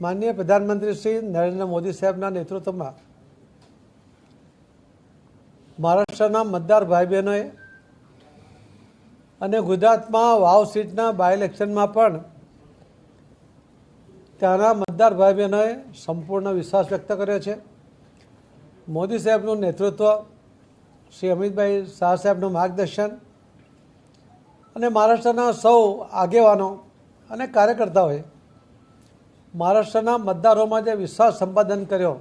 માનનીય પ્રધાનમંત્રી શ્રી નરેન્દ્ર મોદી સાહેબના નેતૃત્વમાં મહારાષ્ટ્રના મતદાર ભાઈ બહેનોએ અને ગુજરાતમાં વાવ સીટના બાય ઇલેક્શનમાં પણ ત્યાંના મતદાર ભાઈ બહેનોએ સંપૂર્ણ વિશ્વાસ વ્યક્ત કર્યો છે. મોદી સાહેબનું નેતૃત્વ શ્રી અમિતભાઈ શાહ સાહેબનું માર્ગદર્શન અને મહારાષ્ટ્રના સૌ આગેવાનો અને કાર્યકર્તાઓએ મહારાષ્ટ્રના મતદારોમાં જે વિશ્વાસ સંપાદન કર્યો,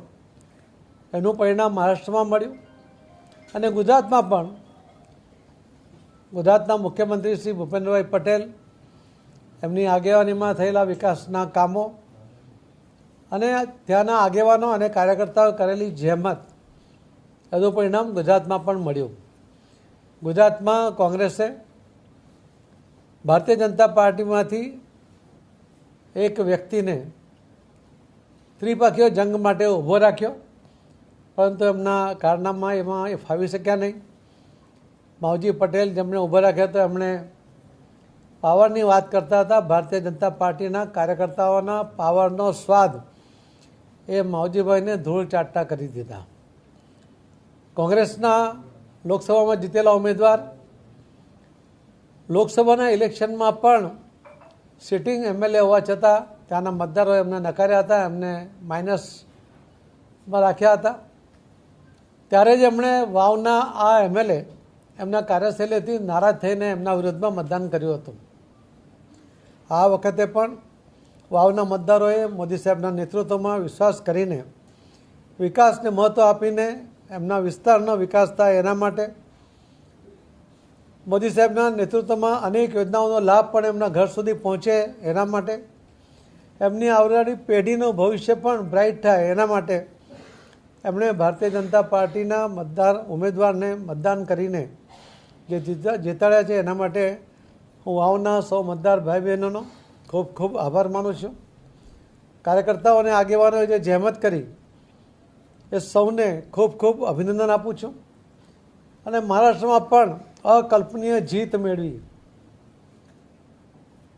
એનું પરિણામ મહારાષ્ટ્રમાં મળ્યું. અને ગુજરાતમાં પણ, ગુજરાતના મુખ્યમંત્રી શ્રી ભૂપેન્દ્રભાઈ પટેલ, એમની આગેવાનીમાં થયેલા વિકાસના કામો અને ત્યાંના આગેવાનો અને કાર્યકર્તાઓ કરેલી જહેમત, એનું પરિણામ ગુજરાતમાં પણ મળ્યું. ગુજરાતમાં કોંગ્રેસે ભારતીય જનતા પાર્ટીમાંથી એક વ્યક્તિને ત્રિપક્ષીય જંગ માટે ઊભો રાખ્યો. પરંતુ એમના કારનામાં એમાં એ ફાવી શક્યા નહીં. માવજી પટેલ જેમણે ઊભો રાખ્યા તો એમણે પાવરની વાત કરતા હતા. ભારતીય જનતા પાર્ટીના કાર્યકર્તાઓના પાવરનો સ્વાદ એ માવજીભાઈને ધૂળ ચાટતા કરી દીધા. કોંગ્રેસના લોકસભામાં જીતેલા ઉમેદવાર, લોકસભાના ઇલેક્શનમાં પણ સિટિંગ એમએલએ હોવા છતાં ત્યાંના મતદારોએ એમને નકાર્યા હતા, એમને માઇનસમાં રાખ્યા હતા. ત્યારે જ એમણે વાવના આ એમએલએ એમના કાર્યશૈલીથી નારાજ થઈને એમના વિરુદ્ધમાં મતદાન કર્યું હતું. આ વખતે પણ વાવના મતદારોએ મોદી સાહેબના નેતૃત્વમાં વિશ્વાસ કરીને વિકાસને મહત્ત્વ આપીને એમના વિસ્તારનો વિકાસ થાય એના માટે મોદી સાહેબના નેતૃત્વમાં અનેક યોજનાઓનો લાભ પણ એમના ઘર સુધી પહોંચે એના માટે એમની આવનારી પેઢીનું ભવિષ્ય પણ બ્રાઇટ થાય એના માટે એમણે ભારતીય જનતા પાર્ટીના મતદાર ઉમેદવારને મતદાન કરીને જે જીતા, જીતાડ્યા છે એના માટે હું વાવના સૌ મતદાર ભાઈ બહેનોનો ખૂબ ખૂબ આભાર માનું છું. કાર્યકર્તાઓ અને આગેવાનોએ જે જહેમત કરી એ સૌને ખૂબ ખૂબ અભિનંદન આપું છું. અને મહારાષ્ટ્રમાં પણ અકલ્પનીય જીત મેળવી.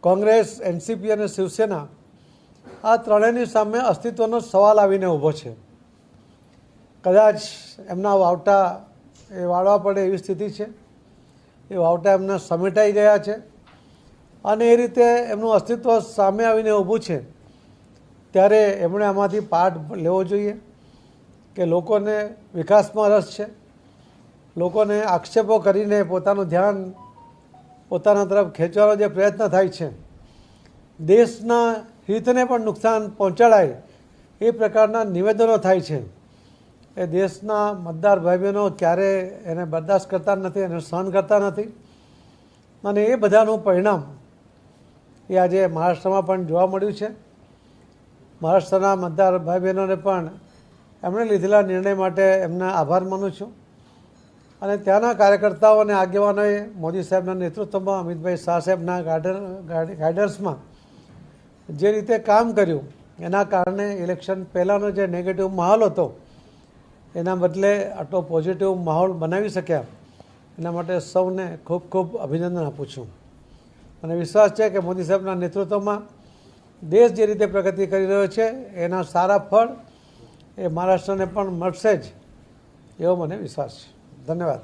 કોંગ્રેસ, એનસીપી અને શિવસેના આ ત્રણેયની સામે અસ્તિત્વનો સવાલ આવીને ઊભો છે. કદાચ એમના વાવટા એ વાળવા પડે એવી સ્થિતિ છે. એ વાવટા એમના સમેટાઈ ગયા છે અને એ રીતે એમનું અસ્તિત્વ સામે આવીને ઊભું છે ત્યારે એમણે આમાંથી પાઠ લેવો જોઈએ કે લોકોને વિકાસમાં રસ છે. લોકોને આક્ષેપો કરીને પોતાનું ધ્યાન પોતાના તરફ ખેંચવાનો જે પ્રયત્ન થાય છે. દેશના હિતને પણ નુકસાન પહોંચાડાય એ પ્રકારના નિવેદનો થાય છે. એ દેશના મતદાર ભાઈ બહેનો ક્યારે એને બરદાસ્ત કરતા નથી, એને સહન કરતા નથી. અને એ બધાનું પરિણામ એ આજે મહારાષ્ટ્રમાં પણ જોવા મળ્યું છે. મહારાષ્ટ્રના મતદાર ભાઈ બહેનોને પણ એમણે લીધેલા નિર્ણય માટે એમના આભાર માનું છું. અને ત્યાંના કાર્યકર્તાઓ અને આગેવાનોએ મોદી સાહેબના નેતૃત્વમાં અમિતભાઈ શાહ સાહેબના ગાઈડન્સમાં જે રીતે કામ કર્યું, એના કારણે ઇલેક્શન પહેલાંનો જે નેગેટિવ માહોલ હતો, એના બદલે આટલો પોઝિટિવ માહોલ બનાવી શક્યા. એના માટે સૌને ખૂબ ખૂબ અભિનંદન આપું છું. અને વિશ્વાસ છે કે મોદી સાહેબના નેતૃત્વમાં દેશ જે રીતે પ્રગતિ કરી રહ્યો છે, એના સારા ફળ એ મહારાષ્ટ્રને પણ મળશે જ, એવો મને વિશ્વાસ છે. ધન્યવાદ.